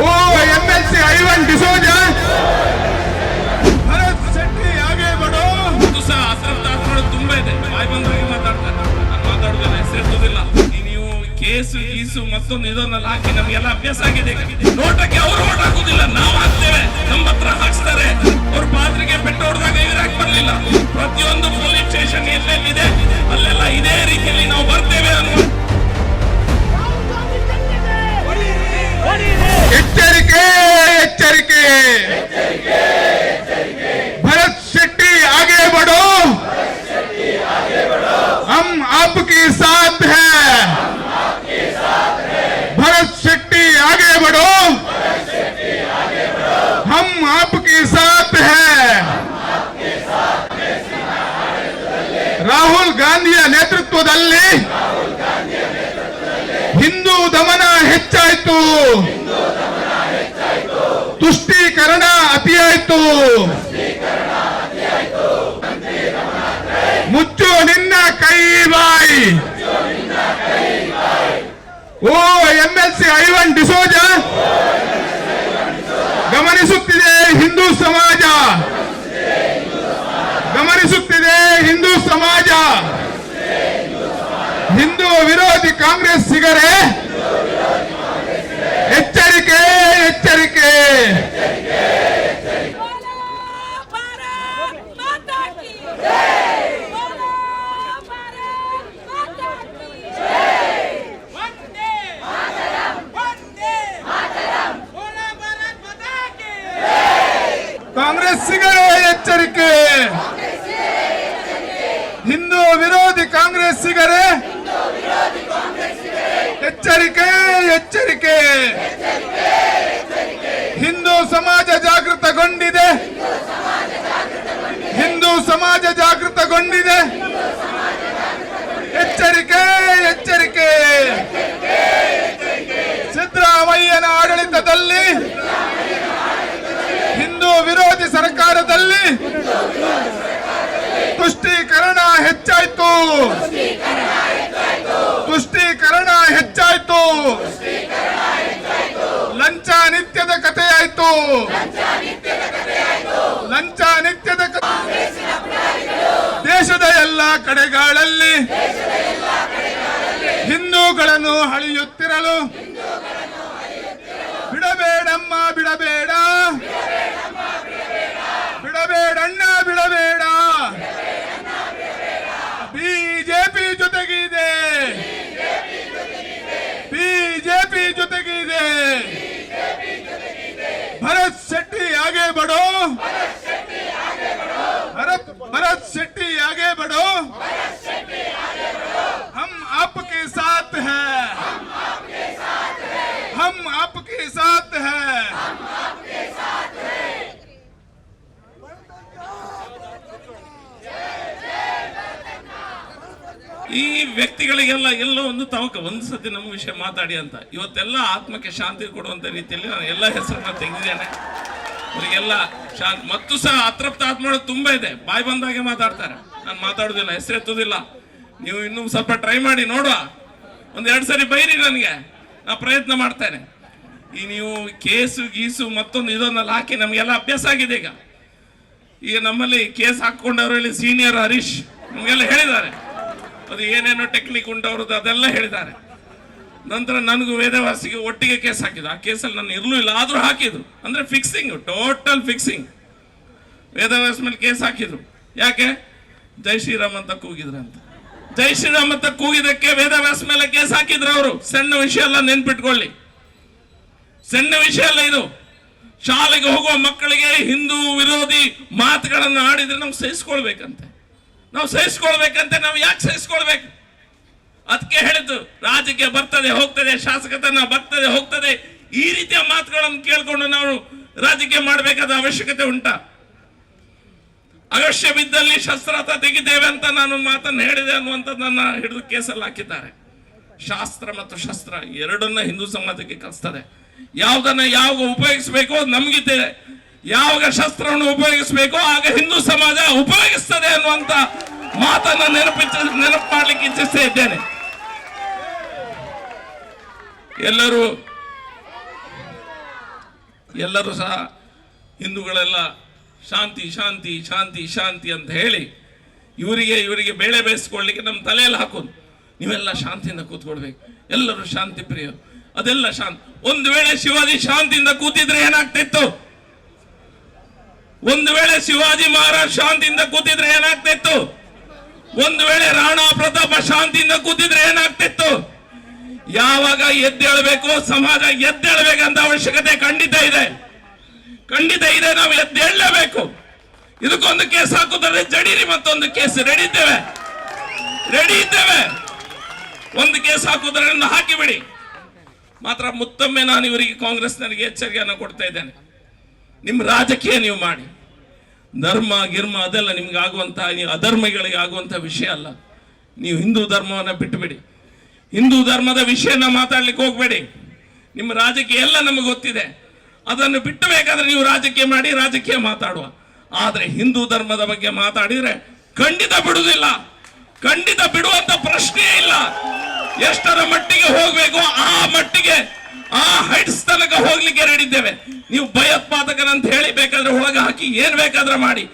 ಓ M L C Ivan D'Souza? Bharat Shetty ಹಾಗೆ ಬಡೋ ಇದು ಸಹ ಅಸಂತ ತುಂಬಾ ಇದೆ. ಬಾಯ್ ಬಂದಾಗೆ ಮಾತಾಡ್ತಾರೆ. ನಾನು ಮಾತಾಡುದಿಲ್ಲ ಹೆಸರಿಲ್ಲ ನೀವು ಕೇಸು ಕೀಸು ಮತ್ತೊಂದು ಇದನ್ನೆಲ್ಲ ಹಾಕಿ ನಮಗೆಲ್ಲ ಅಭ್ಯಾಸ ಆಗಿದೆ ನೋಟಕ್ಕೆ ಅವರು ಓಟ್ ಹಾಕುದಿಲ್ಲ ನಾವು ಅತಿಯಾಯಿತು ಮುಚ್ಚು ನಿನ್ನ ಕೈ ಬಾಯಿ. ಓ M L C Ivan D'Souza. ಗಮನಿಸುತ್ತಿದೆ Hindu ಸಮಾಜ. ಗಮನಿಸುತ್ತಿದೆ ಹಿಂದೂ ಸಮಾಜ. ಹಿಂದೂ ವಿರೋಧಿ ಕಾಂಗ್ರೆಸ್ ಕಾಂಗ್ರೆಸ್ಸಿಗರೇ ಎಚ್ಚರಿಕೆ ಎಚ್ಚರಿಕೆ. ಹಿಂದೂ ವಿರೋಧಿ ಕಾಂಗ್ರೆಸ್ಸಿಗರೇ? ಎಚ್ಚರಿಕೆ ಎಚ್ಚರಿಕೆ. ಹಿಂದೂ ಸಮಾಜ ಜಾಗೃತಗೊಂಡಿದೆ. ಹಿಂದೂ ಸಮಾಜ ಜಾಗೃತಗೊಂಡಿದೆ. ಎಚ್ಚರಿಕೆ ಲಂಚ ನಿತ್ಯದ ದೇಶದ ಎಲ್ಲ ಕಡೆಗಳಲ್ಲಿ ಹಿಂದೂಗಳನ್ನು ಅಳಿಯುತ್ತಿರಲು. ಬಿಡಬೇಡಮ್ಮ ಬಿಡಬೇಡ ಬಿಡಬೇಡಣ್ಣ ಬಿಡಬೇಡ ಬಿಜೆಪಿ ಜೊತೆಗಿದೆ ಬಿಜೆಪಿ ಜೊತೆಗಿದೆ ಭರತ್ ಶೆಟ್ಟಿ ಆಗೆ ಬಡೋ ಭರತ್ ಭರತ್ ಶೆಟ್ಟಿ ಆಗೆ ಬಡೋ हम आपके साथ हैं हम आपके साथ हैं ಈ ವ್ಯಕ್ತಿಗಳಿಗೆಲ್ಲ ಎಲ್ಲೋ ಒಂದು ತವಕ ಒಂದು ಸತಿ ನಮ್ಮ ವಿಷಯ ಮಾತಾಡಿ ಅಂತ ಇವತ್ತೆಲ್ಲ ಆತ್ಮಕ್ಕೆ ಶಾಂತಿ ಕೊಡುವಂತ ರೀತಿಯಲ್ಲಿ ನಾನು ಎಲ್ಲ ಹೆಸರನ್ನ ತೆಗೆದಿದ್ದೇನೆ ಅವರಿಗೆಲ್ಲ ಶಾಂತ ಮತ್ತು ಸಹ ಅತೃಪ್ತ ಆತ್ಮಗಳು ತುಂಬಾ ಇದೆ. ಬಾಯಿ ಬಂದಾಗೆ ಮಾತಾಡ್ತಾರೆ. ನಾನು ಮಾತಾಡುದಿಲ್ಲ ಹೆಸರೆತ್ತುದಿಲ್ಲ ನೀವು ಇನ್ನೂ ಸ್ವಲ್ಪ ಟ್ರೈ ಮಾಡಿ ನೋಡುವ. ಒಂದ್ ಎರಡು ಸರಿ ಬೈರಿ ನನಗೆ. ನಾ ಪ್ರಯತ್ನ ಮಾಡ್ತೇನೆ. ಈ ನೀವು ಕೇಸು ಗೀಸು ಮತ್ತೊಂದು ಇದನ್ನೆಲ್ಲ ಹಾಕಿ ನಮಗೆಲ್ಲ ಅಭ್ಯಾಸ ಆಗಿದೆ ಈಗ. ಈಗ ನಮ್ಮಲ್ಲಿ ಕೇಸ್ ಹಾಕೊಂಡವರಲ್ಲಿ ಸೀನಿಯರ್ ಹರೀಶ್ ನಮಗೆಲ್ಲ ಹೇಳಿದ್ದಾರೆ. ಅದು ಏನೇನೋ ಟೆಕ್ನಿಕ್ ಉಂಟು ಅವ್ರದ್ದು ಅದೆಲ್ಲ ಹೇಳಿದ್ದಾರೆ. ನಂತರ ನನಗೂ ವೇದವಾಸಿಗೆ ಒಟ್ಟಿಗೆ ಕೇಸ್ ಹಾಕಿದ್ರು ಆ ಕೇಸಲ್ಲಿ ನಾನು ಇರಲೂ ಇಲ್ಲ, ಆದರೂ ಹಾಕಿದ್ರು. ಅಂದರೆ ಫಿಕ್ಸಿಂಗ್ ಟೋಟಲ್ ಫಿಕ್ಸಿಂಗ್ ವೇದವ್ಯಾಸ ಮೇಲೆ ಕೇಸ್ ಹಾಕಿದ್ರು. ಯಾಕೆ? ಜೈ ಶ್ರೀರಾಮ್ ಅಂತ ಕೂಗಿದ್ರು ಅಂತ. ಜೈ ಶ್ರೀರಾಮ್ ಅಂತ ಕೂಗಿದಕ್ಕೆ ವೇದವ್ಯಾಸ ಮೇಲೆ ಕೇಸ್ ಹಾಕಿದ್ರು ಅವರು. ಸಣ್ಣ ವಿಷಯ ಎಲ್ಲ ನೆನ್ಪಿಟ್ಕೊಳ್ಳಿ. ಸಣ್ಣ ವಿಷಯ ಅಲ್ಲ ಇದು. ಶಾಲೆಗೆ ಹೋಗುವ ಮಕ್ಕಳಿಗೆ ಹಿಂದೂ ವಿರೋಧಿ ಮಾತುಗಳನ್ನು ಆಡಿದ್ರೆ ನಾವು ಸಹಿಸ್ಕೊಳ್ಬೇಕಂತೆ. ನಾವು ಸಹಿಸ್ಕೊಳ್ಬೇಕಂತೆ, ನಾವು ಯಾಕೆ ಸಹಿಸ್ಕೊಳ್ಬೇಕು? ಅದಕ್ಕೆ ಹೇಳಿದ್ದು ರಾಜಕೀಯ ಬರ್ತದೆ, ಹೋಗ್ತದೆ, ಶಾಸಕತನ ಬರ್ತದೆ, ಹೋಗ್ತದೆ. ಈ ರೀತಿಯ ಮಾತುಗಳನ್ನು ಕೇಳಿಕೊಂಡು ನಾವು ರಾಜಕೀಯ ಮಾಡಬೇಕಾದ ಅವಶ್ಯಕತೆ ಉಂಟಾ. ಅವಶ್ಯ ಬಿದ್ದಲ್ಲಿ ಶಸ್ತ್ರಾಸ್ತ್ರ ತೆಗಿದ್ದೇವೆ ಅಂತ ನಾನು ಮಾತನ್ನು ಹೇಳಿದೆ ಅನ್ನುವಂಥದ್ದನ್ನ ಹಿಡಿದು ಕೇಸಲ್ಲಿ ಹಾಕಿದ್ದಾರೆ. ಶಾಸ್ತ್ರ ಮತ್ತು ಶಸ್ತ್ರ ಎರಡನ್ನ ಹಿಂದೂ ಸಮಾಜಕ್ಕೆ ಕಲಿಸ್ತದೆ. ಯಾವುದನ್ನ ಯಾವಾಗ ಉಪಯೋಗಿಸಬೇಕು ಅದು ನಮಗಿದೆ. ಯಾವಾಗ ಶಸ್ತ್ರವನ್ನು ಉಪಯೋಗಿಸಬೇಕು ಆಗ ಹಿಂದೂ ಸಮಾಜ ಉಪಯೋಗಿಸ್ತದೆ ಅನ್ನುವಂತ ಮಾತನ್ನ ನೆನಪಿಚ್ಚ, ನೆನಪು ಮಾಡ್ಲಿಕ್ಕೆ ಇಚ್ಛಿಸ್ತಾ ಇದ್ದೇನೆ. ಎಲ್ಲರೂ ಎಲ್ಲರೂ ಸಹ ಹಿಂದೂಗಳೆಲ್ಲ ಶಾಂತಿ ಶಾಂತಿ ಶಾಂತಿ ಶಾಂತಿ ಅಂತ ಹೇಳಿ ಇವರಿಗೆ ಇವರಿಗೆ ಬೇಳೆ ಬೇಯಿಸ್ಕೊಳ್ಳಿಕ್ಕೆ ನಮ್ಮ ತಲೆಯಲ್ಲಿ ಹಾಕೋದು. ನೀವೆಲ್ಲ ಶಾಂತಿಯಿಂದ ಕೂತ್ಕೊಳ್ಬೇಕು. ಎಲ್ಲರೂ ಶಾಂತಿ ಪ್ರಿಯರು. ಅದೆಲ್ಲ ಶಾಂತಿ. ಒಂದು ವೇಳೆ ಶಿವಾಜಿ ಶಾಂತಿಯಿಂದ ಕೂತಿದ್ರೆ ಏನಾಗ್ತಿತ್ತು? ಒಂದು ವೇಳೆ ಶಿವಾಜಿ ಮಹಾರಾಜ್ ಶಾಂತಿಯಿಂದ ಕೂತಿದ್ರೆ ಏನಾಗ್ತಿತ್ತು? ಒಂದು ವೇಳೆ ರಾಣಾ ಪ್ರತಾಪ ಶಾಂತಿಯಿಂದ ಕೂತಿದ್ರೆ ಏನಾಗ್ತಿತ್ತು? ಯಾವಾಗ ಎದ್ದೇಳಬೇಕು ಸಮಾಜ ಎದ್ದೇಳಬೇಕಂತ ಅವಶ್ಯಕತೆ ಖಂಡಿತ ಇದೆ. ಖಂಡಿತ ಇದೆ, ನಾವು ಎದ್ದೇಳಲೇಬೇಕು. ಇದಕ್ಕೊಂದು ಕೇಸ್ ಹಾಕುತ್ತಾರೆ ಜಡೀರಿ ಮತ್ತೊಂದು ಕೇಸ್ ರೆಡಿ ಇದ್ದೇವೆ. ರೆಡಿ ಇದ್ದೇವೆ. ಒಂದು ಕೇಸ್ ಹಾಕುತ್ತಾರೆ ಹಾಕಿಬಿಡಿ. ಮಾತ್ರ ಮತ್ತೊಮ್ಮೆ ನಾನು ಇವರಿಗೆ ಕಾಂಗ್ರೆಸ್ನವರಿಗೆ ಎಚ್ಚರಿಕೆಯನ್ನು ಕೊಡ್ತಾ ಇದ್ದೇನೆ. ನಿಮ್ಮ ರಾಜಕೀಯ ನೀವು ಮಾಡಿ. ಧರ್ಮ, ಗಿರ್ಮ ಅದೆಲ್ಲ ನಿಮ್ಗೆ ಆಗುವಂತಹ ಅಧರ್ಮಿಗಳಿಗೆ ಆಗುವಂತಹ ವಿಷಯ ಅಲ್ಲ. ನೀವು ಹಿಂದೂ ಧರ್ಮವನ್ನು ಬಿಟ್ಟುಬಿಡಿ ಹಿಂದೂ ಧರ್ಮದ ವಿಷಯನ ಮಾತಾಡ್ಲಿಕ್ಕೆ ಹೋಗಬೇಡಿ. ನಿಮ್ಮ ರಾಜಕೀಯ ಎಲ್ಲ ನಮಗೆ ಗೊತ್ತಿದೆ. ಅದನ್ನು ಬಿಟ್ಟು ಬೇಕಾದ್ರೆ ನೀವು ರಾಜಕೀಯ ಮಾಡಿ, ರಾಜಕೀಯ ಮಾತಾಡುವ. ಆದರೆ ಹಿಂದೂ ಧರ್ಮದ ಬಗ್ಗೆ ಮಾತಾಡಿದ್ರೆ ಖಂಡಿತ ಬಿಡುವುದಿಲ್ಲ. ಖಂಡಿತ ಬಿಡುವಂತ ಪ್ರಶ್ನೆಯೇ ಇಲ್ಲ. ಎಷ್ಟರ ಮಟ್ಟಿಗೆ ಹೋಗಬೇಕು ಆ ಮಟ್ಟಿಗೆ, ಆ ಹೈಟ್ಸ್ ತನಕ ಹೋಗ್ಲಿಕ್ಕೆ ರೆಡಿದ್ದೇವೆ ನೀವು ಭಯೋತ್ಪಾದಕರಂತ ಹೇಳಿ ಬೇಕಾದ್ರೆ ಒಳಗೆ ಹಾಕಿ, ಏನ್ ಬೇಕಾದ್ರೆ ಮಾಡಿ.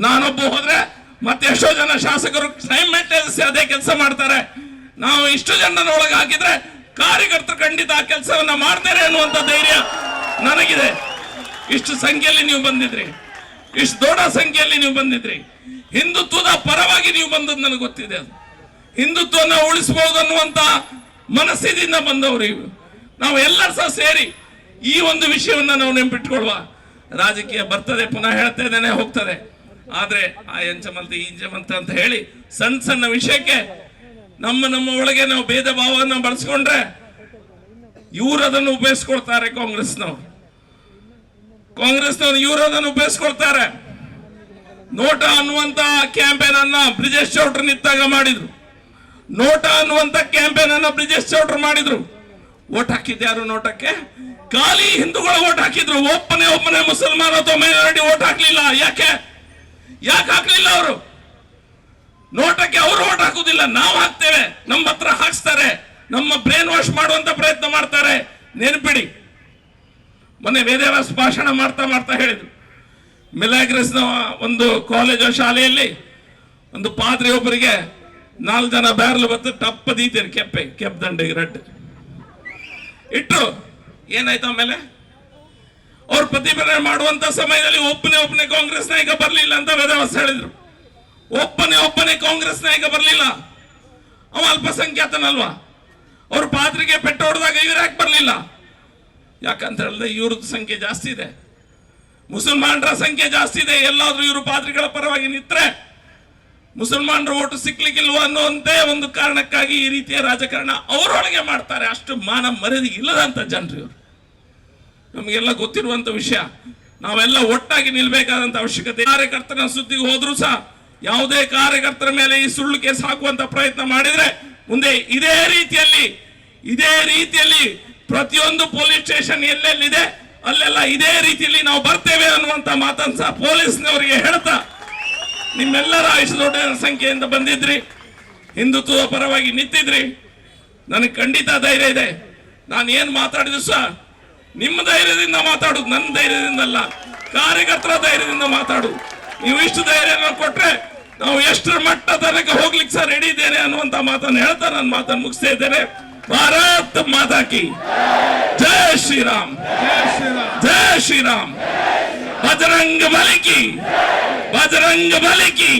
ನಾನೊಬ್ಬ ಹೋದ್ರೆ ಮತ್ತೆ ಎಷ್ಟೋ ಜನ ಶಾಸಕರು ಸೈಮೆಂಟೇನಿಯಸ್ ಅದೇ ಕೆಲಸ ಮಾಡ್ತಾರೆ. ನಾವು ಇಷ್ಟು ಜನನ ಒಳಗೆ ಹಾಕಿದ್ರೆ ಕಾರ್ಯಕರ್ತರು ಖಂಡಿತ ಆ ಕೆಲಸವನ್ನ ಮಾಡ್ತಾರೆ ಅನ್ನುವಂತ ಧೈರ್ಯ ನನಗಿದೆ. ಇಷ್ಟು ಸಂಖ್ಯೆಯಲ್ಲಿ ನೀವು ಬಂದಿದ್ರಿ. ಇಷ್ಟು ದೊಡ್ಡ ಸಂಖ್ಯೆಯಲ್ಲಿ ನೀವು ಬಂದಿದ್ರಿ. ಹಿಂದುತ್ವದ ಪರವಾಗಿ ನೀವು ಬಂದದ್ದು ನನಗೆ ಗೊತ್ತಿದೆ ಅದು. ಹಿಂದುತ್ವನ ಉಳಿಸಬಹುದು ಅನ್ನುವಂತ ಮನಸ್ಸಿನಿಂದ ಬಂದವರು ಇವು ನಾವು ಎಲ್ಲರೂ ಸಹ ಸೇರಿ ಈ ಒಂದು ವಿಷಯವನ್ನ ನಾವು ನೆನಪಿಟ್ಕೊಳ್ವಾ. ರಾಜಕೀಯ ಬರ್ತದೆ, ಪುನಃ ಹೇಳ್ತಾ ಇದ್ದೇನೆ, ಹೋಗ್ತದೆ. ಆದ್ರೆ ಆ ಎಂಚಮಂತ, ಈ ಎಂಚಮಂತ ಅಂತ ಹೇಳಿ ಸಣ್ಣ ಸಣ್ಣ ವಿಷಯಕ್ಕೆ ನಮ್ಮ ನಮ್ಮ ಒಳಗೆ ನಾವು ಭೇದ ಭಾವವನ್ನು ಬಳಸ್ಕೊಂಡ್ರೆ ಇವರು ಅದನ್ನು ಉಪಯೋಗಿಸ್ಕೊಳ್ತಾರೆ ಕಾಂಗ್ರೆಸ್ನವ್ರು. ಕಾಂಗ್ರೆಸ್ನವ್ರು ಇವರು ಅದನ್ನು ಉಪಯೋಗಿಸ್ಕೊಳ್ತಾರೆ. ನೋಟ ಅನ್ನುವಂತ ಕ್ಯಾಂಪೇನ್ ಅನ್ನ ಬ್ರಿಜೇಶ್ ಚೌಟ್ರು ನಿಂತಾಗ ಮಾಡಿದ್ರು. ನೋಟ ಅನ್ನುವಂತ ಕ್ಯಾಂಪೇನ್ ಅನ್ನ ಬ್ರಿಜೇಶ್ ಚೌಟ್ರು ಮಾಡಿದ್ರು. ಓಟ್ ಹಾಕಿದ್ದೆ ಯಾರು ನೋಟಕ್ಕೆ? ಖಾಲಿ ಹಿಂದೂಗಳ ಓಟ್ ಹಾಕಿದ್ರು. ಒಬ್ಬನೇ ಒಬ್ಬನೇ ಮುಸಲ್ಮಾನ ಅಥವಾ ಮೈನಾರಿಟಿ ಓಟ್ ಹಾಕ್ಲಿಲ್ಲ. ಯಾಕೆ? ಯಾಕೆ ಹಾಕ್ಲಿಲ್ಲ ಅವರು? ನೋಟಕ್ಕೆ ಅವರು ಓಟ್ ಹಾಕುದಿಲ್ಲ, ನಾವು ಹಾಕ್ತೇವೆ. ನಮ್ಮ ಹತ್ರ ಹಾಕ್ಸ್ತಾರೆ. ನಮ್ಮ ಬ್ರೇನ್ ವಾಶ್ ಮಾಡುವಂತ ಪ್ರಯತ್ನ ಮಾಡ್ತಾರೆ. ನೆನಪಿಡಿ. ಮೊನ್ನೆ ವೇದವ್ಯಾಸ ಭಾಷಣ ಮಾಡ್ತಾ ಮಾಡ್ತಾ ಹೇಳಿದ್ರು. ಮಿಲಾಗ್ರೆಸ್ನ ಒಂದು ಕಾಲೇಜು ಶಾಲೆಯಲ್ಲಿ ಒಂದು ಪಾತ್ರೆ ಒಬ್ಬರಿಗೆ ನಾಲ್ಕು ಜನ ಬ್ಯಾರ್ಲು ಬತ್ತು ಟಪ್ಪ ದೀತೀರಿ ಕೆಪ್ಪೆ, ಕೆಪ್ ದಂಡಿಗೆ ರಡ್ ಇಟ್ಟು ಏನಾಯ್ತು ಆಮೇಲೆ? ಅವ್ರು ಪ್ರತಿಭಟನೆ ಮಾಡುವಂತ ಸಮಯದಲ್ಲಿ ಒಬ್ಬನೇ ಒಬ್ಬನೇ ಕಾಂಗ್ರೆಸ್ ನಾಯಕ ಬರಲಿಲ್ಲ ಅಂತ ವೇದವ್ಯಾಸ ಹೇಳಿದ್ರು. ಒಬ್ಬನೇ ಒಬ್ಬನೇ ಕಾಂಗ್ರೆಸ್ ನಾಯಕ ಬರಲಿಲ್ಲ. ಅವ ಅಲ್ಪಸಂಖ್ಯಾತನಲ್ವಾ? ಅವ್ರ ಪಾತ್ರಿಗೆ ಪೆಟ್ಟು ಹೊಡೆದಾಗ ಇವ್ರು ಯಾಕೆ ಬರಲಿಲ್ಲ? ಯಾಕಂತ ಹೇಳಿದ್ರೆ ಇವ್ರದ್ದು ಸಂಖ್ಯೆ ಜಾಸ್ತಿ ಇದೆ. ಮುಸಲ್ಮಾನರ ಸಂಖ್ಯೆ ಜಾಸ್ತಿ ಇದೆ. ಎಲ್ಲಾದರೂ ಇವರು ಪಾತ್ರಿಗಳ ಪರವಾಗಿ ನಿಂತರೆ ಮುಸಲ್ಮಾನರು ಓಟು ಸಿಕ್ಲಿಕ್ಕಿಲ್ವ ಅನ್ನುವಂತೆ ಒಂದು ಕಾರಣಕ್ಕಾಗಿ ಈ ರೀತಿಯ ರಾಜಕಾರಣ ಅವರೊಳಗೆ ಮಾಡ್ತಾರೆ. ಅಷ್ಟು ಮಾನ ಮರ್ಯಾದೆ ಇಲ್ಲದಂತ ಜನರು ಇವರು. ನಮಗೆಲ್ಲ ಗೊತ್ತಿರುವಂತ ವಿಷಯ, ನಾವೆಲ್ಲ ಒಟ್ಟಾಗಿ ನಿಲ್ಬೇಕಾದಂತ ಅವಶ್ಯಕತೆ. ಕಾರ್ಯಕರ್ತನ ಸುದ್ದಿಗೆ ಹೋದ್ರು ಸಹ ಯಾವುದೇ ಕಾರ್ಯಕರ್ತರ ಮೇಲೆ ಈ ಸುಳ್ಳು ಕೇಸ್ ಹಾಕುವಂತ ಪ್ರಯತ್ನ ಮಾಡಿದ್ರೆ ಮುಂದೆ ಇದೇ ರೀತಿಯಲ್ಲಿ ಇದೇ ರೀತಿಯಲ್ಲಿ ಪ್ರತಿಯೊಂದು ಪೊಲೀಸ್ ಸ್ಟೇಷನ್ ಎಲ್ಲೆಲ್ಲಿದೆ, ಅಲ್ಲೆಲ್ಲ ಇದೇ ರೀತಿಯಲ್ಲಿ ನಾವು ಬರ್ತೇವೆ ಅನ್ನುವಂತ ಮಾತನ್ನು ಸಹ ಪೊಲೀಸ್ನವರಿಗೆ ಹೇಳ್ತಾ ನಿಮ್ಮೆಲ್ಲರ ಇಷ್ಟು ದೊಡ್ಡ ಸಂಖ್ಯೆಯಿಂದ ಬಂದಿದ್ರಿ, ಹಿಂದುತ್ವದ ಪರವಾಗಿ ನಿಂತಿದ್ರಿ. ನನಗೆ ಖಂಡಿತ ಧೈರ್ಯ ಇದೆ. ನಾನು ಏನು ಮಾತಾಡಿದ್ರು ಸಹ ನಿಮ್ಮ ಧೈರ್ಯದಿಂದ ಮಾತಾಡುದು ನನ್ನ ಧೈರ್ಯದಿಂದ ಅಲ್ಲ, ಕಾರ್ಯಕರ್ತರ ಧೈರ್ಯದಿಂದ ಮಾತಾಡು. ನೀವು ಇಷ್ಟು ಧೈರ್ಯ ಕೊಟ್ರೆ ನಾವು ಎಷ್ಟರ ಮಟ್ಟ ತನಕ ಹೋಗ್ಲಿಕ್ಕೆ ಸರ್ ರೆಡಿ ಇದ್ದೇನೆ ಅನ್ನುವಂತ ಮಾತನ್ನು ಹೇಳ್ತಾ ನನ್ನ ಮಾತನ್ನು ಮುಗಿಸ್ತಾ ಇದ್ದೇನೆ. ಭಾರತ್ ಮಾತಾಕಿ ಜಯ ಶ್ರೀರಾಮ್. ಜಯ ಶ್ರೀರಾಮ್. ಬಜರಂಗ ಬಲಿಕಿ ಬಜರಂಗ ಬಲಿ ಕಿ.